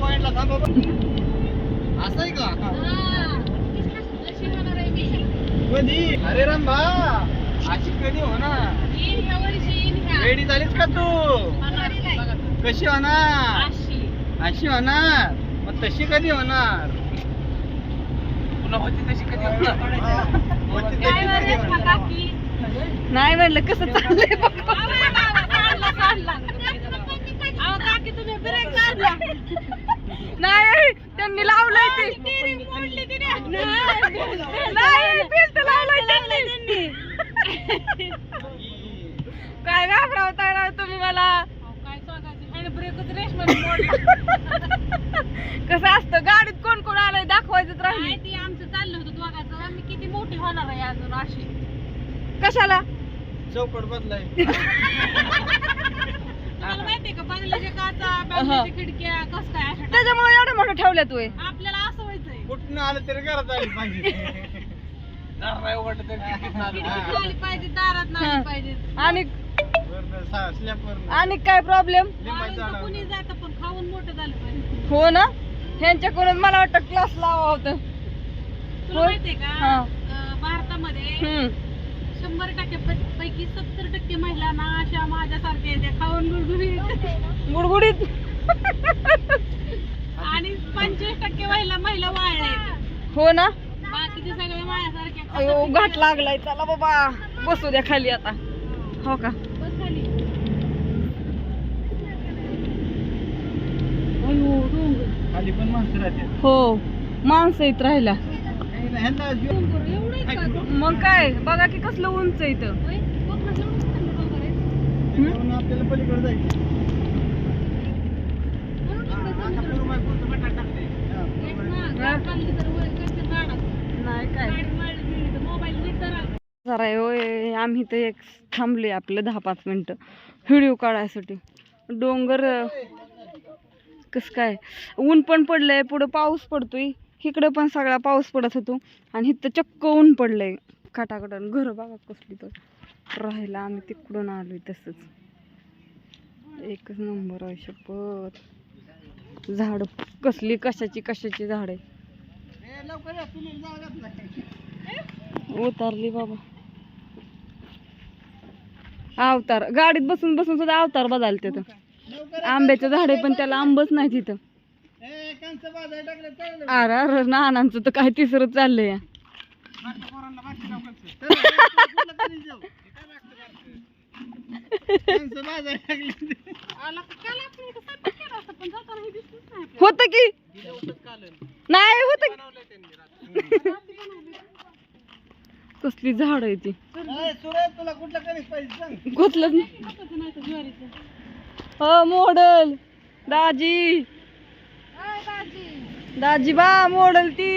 पॉइंटला थांबा. असं आहे का? कधी? अरे रामबा अशी कधी होणार? रेडी झालीस का तू? कशी होणार? अशी होणार? मग तशी कधी होणार? पुन्हा होती तशी कधी होणार? होती तशी कधी होणार? नाही म्हणलं कसं चाललंय नाही त्यांनी लावलंय ते. नाही बेल्ट लावलंय त्यांनी. काय घाबरावताय ना तुम्ही मला? कसं असतं गाडीत कोण कोण आलंय दाखवायचं राहिले आमचं चाललं होतं दोघांचं. आम्ही किती मोठी होणार आहे अजून अशी. कशाला चौकट बदलाय तुम्हाला माहितीये का बंगल्याच्या काचा बंगल्याच्या खिडक्या कस काय अशा त्याच्यामुळे एवढं मोठं ठेवल्या तू आपल्याला असं व्हायचंय कुठनं आलं तरी घरात आली पाहिजे नाही उघडलं तरी खिडकीतनं आलं. खिडकीत आली पाहिजे दारात हा. नाही पाहिजे आणि वरनं सा- slab वरनं. आणि काय प्रॉब्लेम लिंबाचं माणूस झाड तर कुणी. जातं पण खाऊन मोठं झालं पाहिजे हो ना ह्यांच्याकडून मला वाटतं क्लास लावा होतं तुला होय. माहितीये का हा. अं, भारतामध्ये. शंभर टक्के पै- पैकी सत्तर टक्के महिलांना अशा माझ्यासारख्या येते. खाऊन गुडगुडीत. गुडगुडीत. आणि पंचवीस टक्के महिला महिला वाळल्या. हो ना? बाकीचे सगळे माझ्यासारख्या अयो घाट लागलाय. चला बाबा बसू द्या खाली आता. हो का? बस खाली. अयो खाली पण माणसं राहते हो माणसं येत राहिला मग काय? बघा की कसलं उंच इथं. जरा आम्ही तर एक थांबले आपलं दहा पाच मिनटं. व्हिडिओ काढायसाठी. डोंगर कस काय? ऊन पण पडलंय पुढं पाऊस पडतोय. इकडं पण सगळा पाऊस पडत होतो आणि इथं चक्क ऊन पडलंय. काटाकडून घरं बघा कसली तर. राहायला आम्ही तिकडून आलोय तसंच. एकच नंबर आहे शपथ. झाड कसली कशाची कशाची झाड आहे लवकर उतारली बाबा. अवतार गाडीत बसून बसून सुद्धा अवतार बदलते तर आंब्याचं आंब्याचे झाडे पण त्याला आंबच नाही तिथं. कंच टाकलं. अरे अरे नानांचं तर काय तिसरं चाललंय मागच्या पोरांना मागच्या जाऊ कंच. चल, ए, कुठलं कधी जाऊ? हे काय मागचं मागचं? कंच बाजाय टाकली. आला का? काल आपण इथं स्वयंपाक केला होता, पण जाताना हे दिसलंच नाही आपल्याला. होत की कालन. नाही होत बनवलंय त्यांनी रात्री. कसली झाड आहे ती ए, सुरेश, तुला कुठलं कणीस पाहिजे सांग घुसलंच नाही स्वतःचं नाही तर ज्वारीचं. हो मॉडल दाजी दाजीबा मोडल ती